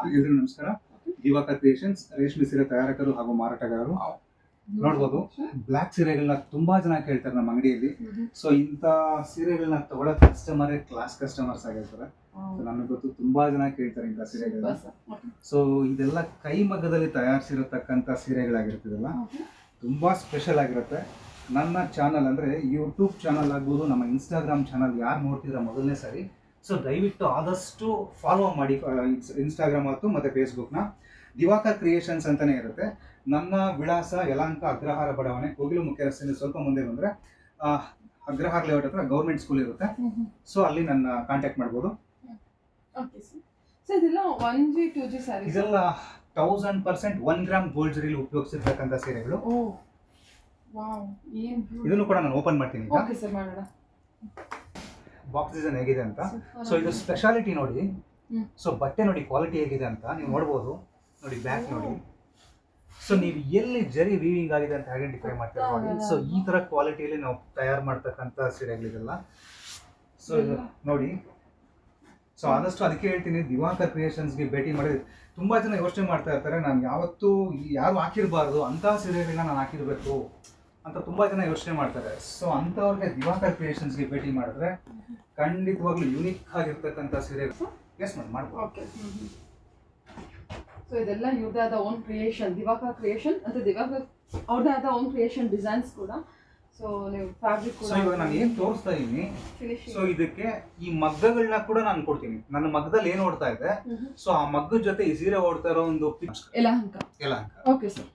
ಎಲ್ರಿಗೂ ನಮಸ್ಕಾರ. ದಿವಾಕರ್ ಕ್ರಿಯೇಷನ್ಸ್ ರೇಷ್ಮೆ ಸೀರೆ ತಯಾರಕರು ಹಾಗೂ ಮಾರಾಟಗಾರರು. ನೋಡ್ಬೋದು ಬ್ಲ್ಯಾಕ್ ಸೀರೆಗಳನ್ನ ತುಂಬಾ ಜನ ಕೇಳ್ತಾರೆ ನಮ್ಮ ಅಂಗಡಿಯಲ್ಲಿ. ಸೊ ಇಂಥ ಸೀರೆಗಳನ್ನ ತಗೊಳ್ಳೋ ಕಸ್ಟಮರ್ ಕ್ಲಾಸ್ ಕಸ್ಟಮರ್ಸ್ ಆಗಿರ್ತಾರೆ. ನನಗೆ ಗೊತ್ತು ತುಂಬಾ ಜನ ಕೇಳ್ತಾರೆ ಇಂಥ ಸೀರೆಗಳನ್ನ. ಸೊ ಇದೆಲ್ಲ ಕೈ ಮಗ್ಗದಲ್ಲಿ ತಯಾರಿಸಿರತಕ್ಕಂಥ ಸೀರೆಗಳಾಗಿರ್ತದಲ್ಲ ತುಂಬಾ ಸ್ಪೆಷಲ್ ಆಗಿರುತ್ತೆ. ನನ್ನ ಚಾನಲ್ ಅಂದ್ರೆ ಯೂಟ್ಯೂಬ್ ಚಾನಲ್ ಆಗ್ಬೋದು ನಮ್ಮ ಇನ್ಸ್ಟಾಗ್ರಾಮ್ ಚಾನಲ್ ಯಾರು ನೋಡ್ತಿದ್ರ ಮೊದಲನೇ ಸಾರಿ. ಸೊ ದಯವಿಟ್ಟು ಆದಷ್ಟು ಫಾಲೋ ಮಾಡಿ ಇನ್ಸ್ಟಾಗ್ರಾಮ್ ಆಯಿತು ಮತ್ತು ಫೇಸ್ಬುಕ್ನ ದಿವಾಕರ್ ಕ್ರಿಯೇಷನ್ಸ್ ಅಂತಲೇ ಇರುತ್ತೆ. ನನ್ನ ವಿಳಾಸ ಯಲಾಂಕ ಅಗ್ರಹಾರ ಬಡಾವಣೆ ಕೋಗಿಲು ಮುಖ್ಯ ರಸ್ತೆಯಿಂದ ಸ್ವಲ್ಪ ಮುಂದೆ ಬಂದರೆ ಅಗ್ರಹಾರ ಲೇಔಟ್ ಹತ್ರ ಗೌರ್ಮೆಂಟ್ ಸ್ಕೂಲ್ ಇರುತ್ತೆ. ಸೊ ಅಲ್ಲಿ ನನ್ನ ಕಾಂಟ್ಯಾಕ್ಟ್ ಮಾಡ್ಬೋದು. ಓಕೆ ಸರ್ ಸೊ ಇದೆಲ್ಲ thousand percent one gram gold ಜರಿಲಿ ಉಪಯೋಗಿಸಿರ್ತಕ್ಕಂಥ ಸೀರೆಗಳು. ಇದನ್ನು ಕೂಡ ನಾನು ಓಪನ್ ಮಾಡ್ತೀನಿ ಓಕೆ ಸರ್ ಮಾಡೋಣ. ಬಾಕ್ಸ್ ಡಿಸೈನ್ ಹೇಗಿದೆ ಅಂತ. ಸೊ ಇದು ಸ್ಪೆಷಾಲಿಟಿ ನೋಡಿ. ಸೊ ಬಟ್ಟೆ ನೋಡಿ ಕ್ವಾಲಿಟಿ ಹೇಗಿದೆ ಅಂತ ನೀವು ನೋಡ್ಬೋದು. ನೋಡಿ ಬ್ಯಾಕ್ ನೋಡಿ. ಸೊ ನೀವು ಎಲ್ಲಿ ಜರಿ ವೀವಿಂಗ್ ಆಗಿದೆ ಅಂತ ಐಡೆಂಟಿಫೈ ಮಾಡ್ತೀರಾ ನೋಡಿ. ಸೊ ಈ ತರ ಕ್ವಾಲಿಟಿಯಲ್ಲಿ ನಾವು ತಯಾರು ಮಾಡ್ತಕ್ಕಂಥ ಸೀರೆಗಳಿದೆಲ್ಲ ಸೊ ಇದು ನೋಡಿ. ಸೊ ಆದಷ್ಟು ಅದಕ್ಕೆ ಹೇಳ್ತೀನಿ ದಿವಾಂಕರ್ ಕ್ರಿಯೇಷನ್ಸ್ಗೆ ಭೇಟಿ ಮಾಡಿ. ತುಂಬಾ ಜನ ಯೋಚನೆ ಮಾಡ್ತಾ ಇರ್ತಾರೆ ನಾನು ಯಾವತ್ತೂ ಯಾರು ಹಾಕಿರಬಾರ್ದು ಅಂತಹ ಸೀರೆಗಳನ್ನ ನಾನು ಹಾಕಿರ್ಬೇಕು. ಅಂತ ತುಂಬಾ ಜನ ಯೋಚನೆ ಮಾಡ್ತಾರೆ. ಸೊ ಅಂಥವ್ರಿಗೆ ದಿವಾಕರ್ ಕ್ರಿಯೇಷನ್ಸ್ಗೆ ಭೇಟಿ ಮಾಡಿದ್ರೆ ಖಂಡಿತವಾಗ್ಲೂ ಯುನಿಕ್ ಆಗಿರ್ತಕ್ಕಂಥ ಸೀರೆ ಎಸ್ ಮೇಡಮ್ ಮಾಡ್ಬೋದು. ಓಕೆ ಸೊ ಇದೆಲ್ಲ ಇವ್ರದೇ ಆದ ಓನ್ ಕ್ರಿಯೇಷನ್ ದಿವಾಕರ್ ಕ್ರಿಯೇಷನ್ ಅಂತ ದಿವಾಕರ್ ಅವ್ರದ್ದೇ ಆದ ಓನ್ ಕ್ರಿಯೇಷನ್ ಡಿಸೈನ್ಸ್ ಕೂಡ. ಸೊ ನೀವು ಫ್ಯಾಬ್ರಿಕ್ ಕೂಡ ಸೊ ಇವಾಗ ನಾನು ಏನು ತೋರಿಸ್ತಾ ಇದ್ದೀನಿ ಸೊ ಇದಕ್ಕೆ ಈ ಮಗ್ಗಗಳನ್ನ ಕೂಡ ನಾನು ಕೊಡ್ತೀನಿ. ನನ್ನ ಮಗ್ಗದಲ್ಲಿ ಏನು ಓಡ್ತಾ ಇದೆ? ಸೊ ಆ ಮಗ್ಗದ ಜೊತೆ ಈ ಸೀರೆ ಓಡ್ತಾ ಇರೋ ಒಂದು ಎಲ್ಲ ಅಂಕ ಓಕೆ ಸರ್